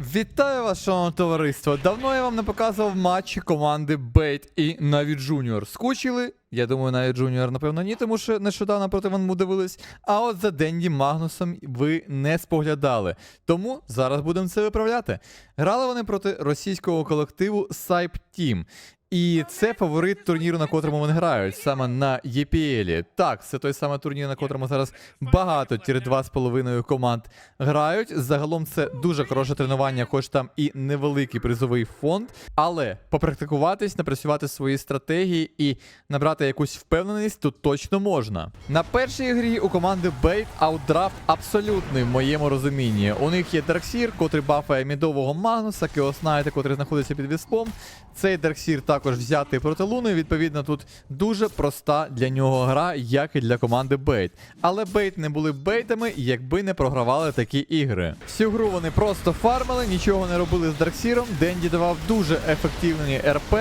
Вітаю вас, шановне товариство. Давно я вам не показував матчі команди Бейт і Наві Джуніор. Скучили? Я думаю, Наві Джуніор, напевно, ні, тому що нещодавно проти Ванму дивились. А от за Денді Магнусом ви не споглядали. Тому зараз будемо це виправляти. Грали вони проти російського колективу Сайп Team. І це фаворит турніру, на котрому вони грають, саме на ЄПЛі. Так, це той самий турнір, на котрому зараз багато тір 2,5 команд грають. Загалом це дуже хороше тренування, хоч там і невеликий призовий фонд. Але попрактикуватись, напрацювати свої стратегії і набрати якусь впевненість тут точно можна. На першій грі у команди Бейт аутдрафт абсолютний в моєму розумінні. У них є Дарксір, котрий бафає мідового Магнуса, Кеоснайта, котрий знаходиться під віспом. Цей Дарксір також взятий проти Луни. Відповідно, тут дуже проста для нього гра, як і для команди Бейт. Але Бейт не були бейтами, якби не програвали такі ігри. Всю гру вони просто фармили, нічого не робили з Дарксіром. Денді давав дуже ефективні РП.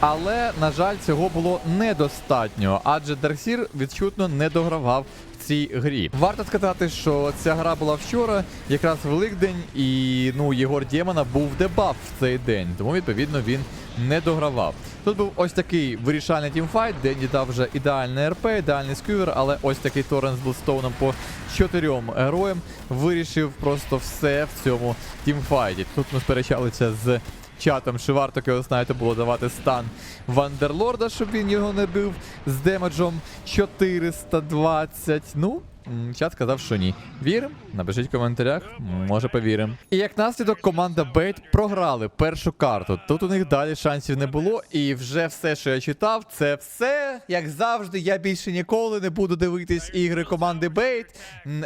Але, на жаль, цього було недостатньо, адже Дарксір відчутно не догравав цій грі. Варто сказати, що ця гра була вчора, якраз Великдень, і ну Єгор Дємана був дебаф в цей день, тому відповідно він не догравав. Тут був ось такий вирішальний тімфайт, Денді дав вже ідеальний РП, ідеальний скювер, але ось такий торрент з Блстоуном по чотирьом героям вирішив просто все в цьому тімфайті. Тут ми сперечалися з чатом, що варто Кеоснайту було давати стан Вандерлорда, щоб він його не бив з демеджом 420. Ну, чат сказав, що ні. Віримо? Напишіть в коментарях, може повіримо. І як наслідок команда Бейт програли першу карту. Тут у них далі шансів не було, і вже все, що я читав, це все, як завжди, я більше ніколи не буду дивитись ігри команди Бейт.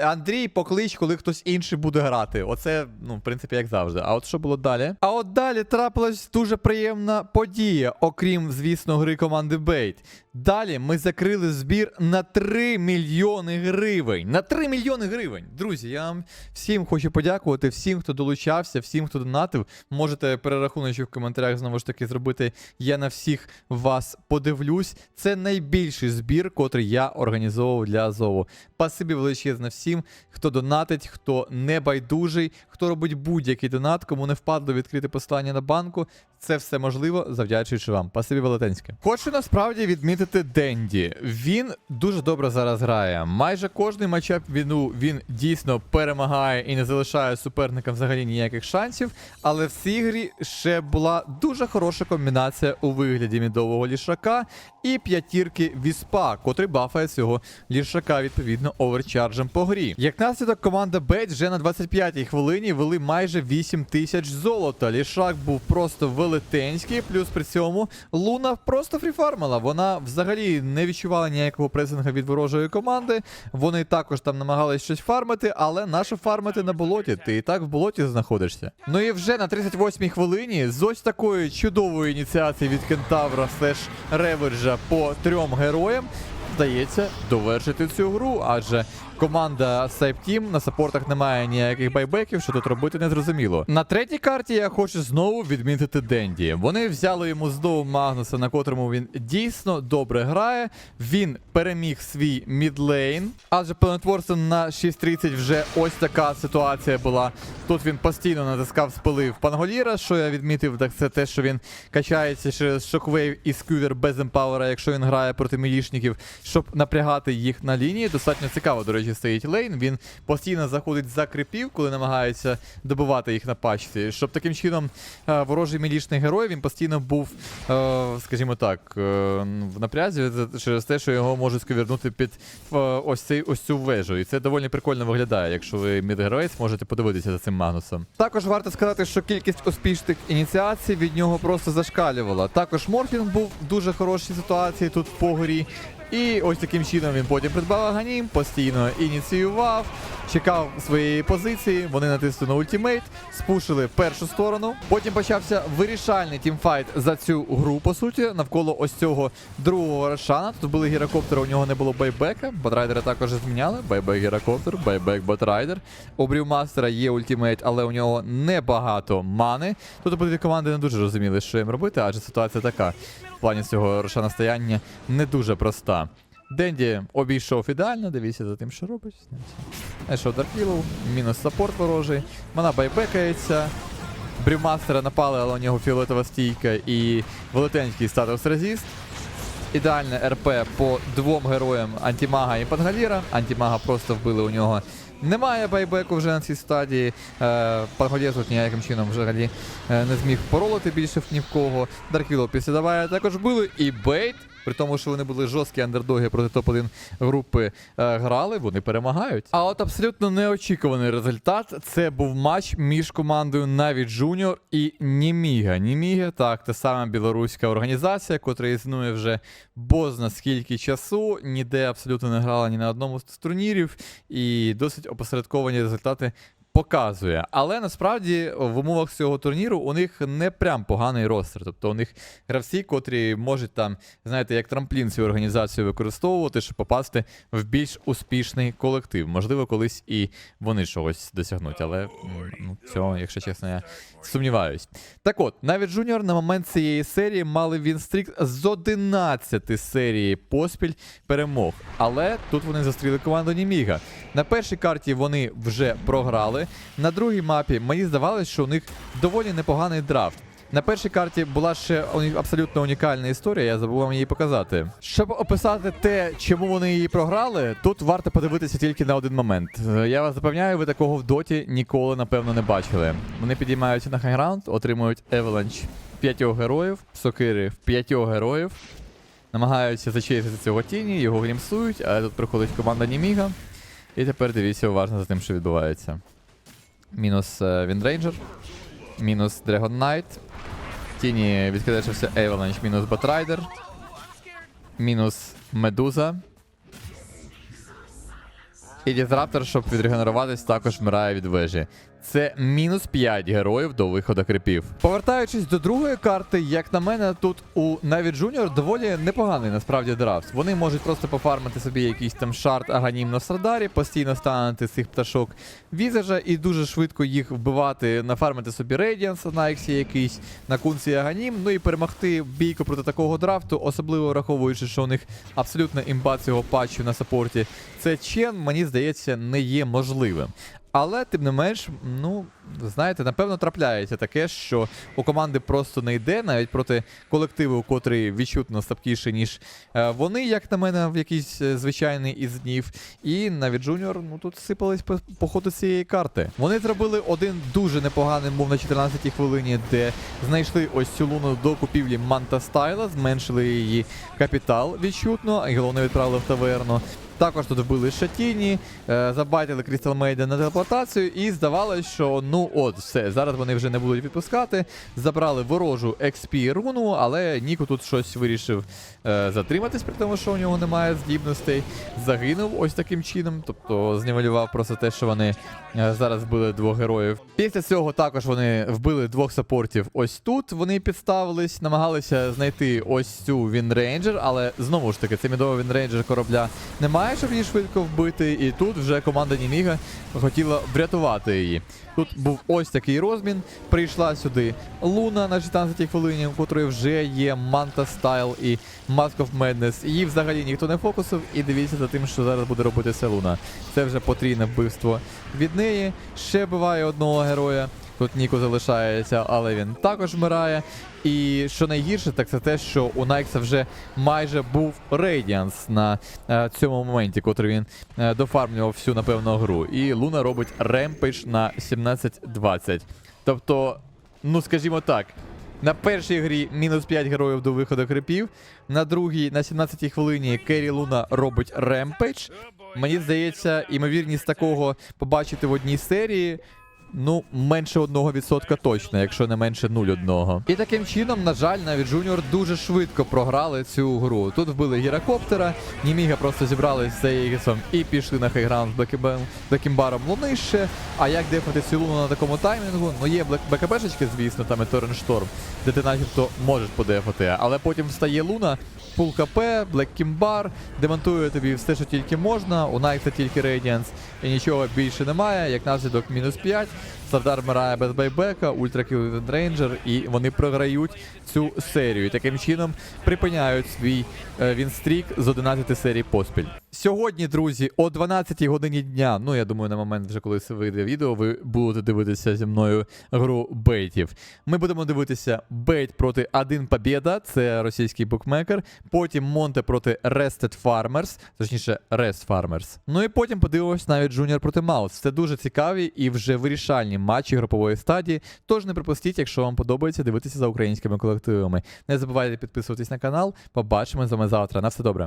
Андрій, поклич, коли хтось інший буде грати. Оце, ну, в принципі, як завжди. А от що було далі? А от далі трапилась дуже приємна подія, окрім, звісно, гри команди Бейт. Далі ми закрили збір на 3 мільйони гривень. На 3 мільйони гривень. Друзі, я вам всім хочу подякувати, всім, хто долучався, всім, хто донатив. Можете перерахуночок в коментарях знову ж таки зробити. Я на всіх вас подивлюсь. Це найбільший збір, котрий я організовував для Азову. Спасибі величезне всім, хто донатить, хто не байдужий, хто робить будь-який донат, кому не впадло відкрити послання на банку. Це все можливо, завдячуючи вам. Пасибі велетенське. Хочу насправді відмітити Денді. Він дуже добре зараз грає. Майже кожний матчап війну він дійсно перемагає і не залишає суперникам взагалі ніяких шансів. Але в цій грі ще була дуже хороша комбінація у вигляді мідового лішака і п'ятірки віспа, котрий бафає цього лішака відповідно оверчарджем по грі. Як наслідок, команда Бейт вже на 25-й хвилині вели майже 8 тисяч золота. Лішак був просто велетенський, плюс при цьому Луна просто фріфармила. Вона взагалі не відчувала ніякого пресингу від ворожої команди. Вони також там намагались щось фармити, але нащо фармити на болоті? Ти і так в болоті знаходишся. Ну і вже на 38-й хвилині з ось такої чудової ініціації від Кентавра слеш Реведжа по трьом героям. Вдається довершити цю гру, адже команда Сайп Team на саппортах немає ніяких байбеків, що тут робити не зрозуміло. На третій карті я хочу знову відмітити Денді. Вони взяли йому знову Магнуса, на котрому він дійсно добре грає. Він переміг свій мідлейн, адже пленотворцем на 6.30 вже ось така ситуація була. Тут він постійно натискав спили в Панголіра. Що я відмітив, так це те, що він качається через шоквейв і скювер без емпауера, якщо він грає проти мілішників, щоб напрягати їх на лінії. Достатньо цікаво, до речі, стоїть лейн. Він постійно заходить за крипів, коли намагається добивати їх на пачці. Щоб таким чином е, ворожий мілішний герой він постійно був, е, скажімо так, е, в напрязі через те, що його можуть сковірнути під ось цей ось цю вежу. І це доволі прикольно виглядає, якщо ви мідгеройс можете подивитися за цим Магнусом. Також варто сказати, що кількість успішних ініціацій від нього просто зашкалювала. Також Морфінг був в дуже хорошій ситуації тут по горі. І ось таким чином він потім придбав Аганім, постійно ініціював, чекав своєї позиції. Вони натиснули на ультимейт, спушили першу сторону. Потім почався вирішальний тімфайт за цю гру, по суті, навколо ось цього другого Рошана. Тут були гірокоптери, у нього не було байбека. Ботрайдера також зміняли. Байбек гірокоптер, байбек ботрайдер. У Брюмастера є ультимейт, але у нього небагато мани. Тут обидві команди не дуже розуміли, що їм робити, адже ситуація така. В плані цього Рошана стояння не дуже проста. Денді обійшов ідеально, дивіться за тим, що робить. Знайшов Дарквілов, мінус саппорт ворожий. Вона байбекається. Брюмастера напали, але у нього фіолетова стійка і велетенський статус резіст. Ідеальне РП по двом героям Антімага і Пангаліра. Антімага просто вбили у нього. Немає байбеку вже на цій стадії. Е, Пангалір тут ніяким чином взагалі е, не зміг поролити більше ні в кого. Дарквіло після даває також били. І Бейт, при тому, що вони були жорсткі андердоги проти топ-1 групи е, грали, вони перемагають. А от абсолютно неочікуваний результат це був матч між командою Наві Junior і Німіга. Німіга, так, та сама білоруська організація, котра існує вже бозна скільки часу, ніде абсолютно не грала ні на одному з турнірів, і досить опосередковані результати показує. Але насправді в умовах цього турніру у них не прям поганий ростер. Тобто у них гравці, котрі можуть там, знаєте, як трамплін цю організацію використовувати, щоб попасти в більш успішний колектив. Можливо, колись і вони чогось досягнуть, але ну, цього, якщо чесно, я сумніваюсь. Так от, навіть Junior на момент цієї серії мали вінстрік з 11 серії поспіль перемог. Але тут вони зустріли команду Німіга. На першій карті вони вже програли. На другій мапі мені здавалось, що у них доволі непоганий драфт. На першій карті була ще абсолютно унікальна історія, я забув вам її показати. Щоб описати те, чому вони її програли, тут варто подивитися тільки на один момент. Е, Я вас запевняю, ви такого в доті ніколи, напевно, не бачили. Вони підіймаються на хайграунд, отримують Евеланч п'ятьох героїв, сокири в п'ятьох героїв. Намагаються зачистити цього тіні, його глімсують, але тут приходить команда Німіга. І тепер дивіться уважно за тим, що відбувається. Мінус Віндрейнджер, мінус Dragon Knight. Тіні відкидешився Avalanche, мінус Батрайдер. Мінус Медуза. І Дізраптор, щоб відрегенеруватись, також вмирає від вежі. Це мінус 5 героїв до виходу крипів. Повертаючись до другої карти, як на мене, тут у Наві Junior доволі непоганий насправді драфт. Вони можуть просто пофармити собі якийсь там шарт Аганім на Сардарі, постійно станути цих пташок Візажа і дуже швидко їх вбивати, нафармити собі Рейдіанс на Ексі якийсь, на кунці Аганім, ну і перемогти бійку проти такого драфту, особливо враховуючи, що у них абсолютно імба цього патчу на саппорті. Це чен, мені здається, не є можливим. Але тим не менш, ну знаєте, напевно, трапляється таке, що у команди просто не йде, навіть проти колективу, котрий відчутно слабкіший, ніж е, вони, як на мене, в якийсь е, звичайний із днів. І навіть Джуніор, ну тут сипались по, по ходу цієї карти. Вони зробили один дуже непоганий мов на 14-й хвилині, де знайшли ось цю луну до купівлі Манта Стайла, зменшили її капітал відчутно, і головне відправили в таверну. Також тут вбили Шатіні, е, забайтили Крістал Мейден на телепортацію, і здавалось, що ну от, все, зараз вони вже не будуть відпускати. Забрали ворожу XP руну, але Ніко тут щось вирішив е, затриматись, при тому, що у нього немає здібностей. Загинув ось таким чином, тобто знівелював просто те, що вони е, зараз вбили двох героїв. Після цього також вони вбили двох саппортів ось тут. Вони підставились, намагалися знайти ось цю Вінрейнджер, але знову ж таки, це мідова Вінрейнджер корабля немає, щоб її швидко вбити. І тут вже команда Німіга хотіла врятувати її. Тут був ось такий розмін. Прийшла сюди Луна на 16 хвилині, у котрої вже є Манта Стайл і Mask of Madness. Її взагалі ніхто не фокусив. І дивіться за тим, що зараз буде робити це Луна. Це вже потрійне вбивство від неї. Ще буває одного героя. Тут Ніко залишається, але він також вмирає. І що найгірше, так це те, що у Найкса вже майже був Рейдіанс на е, цьому моменті, котрий він е, дофармлював всю напевно гру. І Луна робить ремпейдж на 17-20. Тобто, ну скажімо так. На першій грі мінус 5 героїв до виходу крипів. На другій, на 17-й хвилині Керрі Луна робить ремпейдж. Мені здається, імовірність такого побачити в одній серії. Ну, менше 1% точно, якщо не менше 0,1. І таким чином, на жаль, навіть Junior дуже швидко програли цю гру. Тут вбили гірокоптера, Німіга просто зібрались з Егісом і пішли на хайграунд з Блекімбаром Лунище. А як дефати цю луну на такому таймінгу? Ну є Блек- БКБшечки, звісно, там і Торреншторм, де ти начебто можеш подефати. Але потім встає луна, пул КП, Блеккімбар, демонтує тобі все, що тільки можна. У Найкса тільки Рейдіанс і нічого більше немає. Як наслідок мінус 5. Сардар вмирає без байбека, Ультракіл Рейнджер, і вони програють цю серію. Таким чином припиняють свій е, вінстрік з 11 серій поспіль. Сьогодні, друзі, о 12 годині дня. Ну я думаю, на момент, вже коли вийде відео, ви будете дивитися зі мною гру бейтів. Ми будемо дивитися бейт проти 1 Побєда, це російський букмекер. Потім Монте проти Rested Farmers, точніше Rest Farmers. Ну і потім подивимось навіть Junior проти Маус. Це дуже цікаві і вже вирішальні матчі групової стадії. Тож не пропустіть, якщо вам подобається дивитися за українськими колективами. Не забувайте підписуватись на канал. Побачимо з вами завтра. На все добре.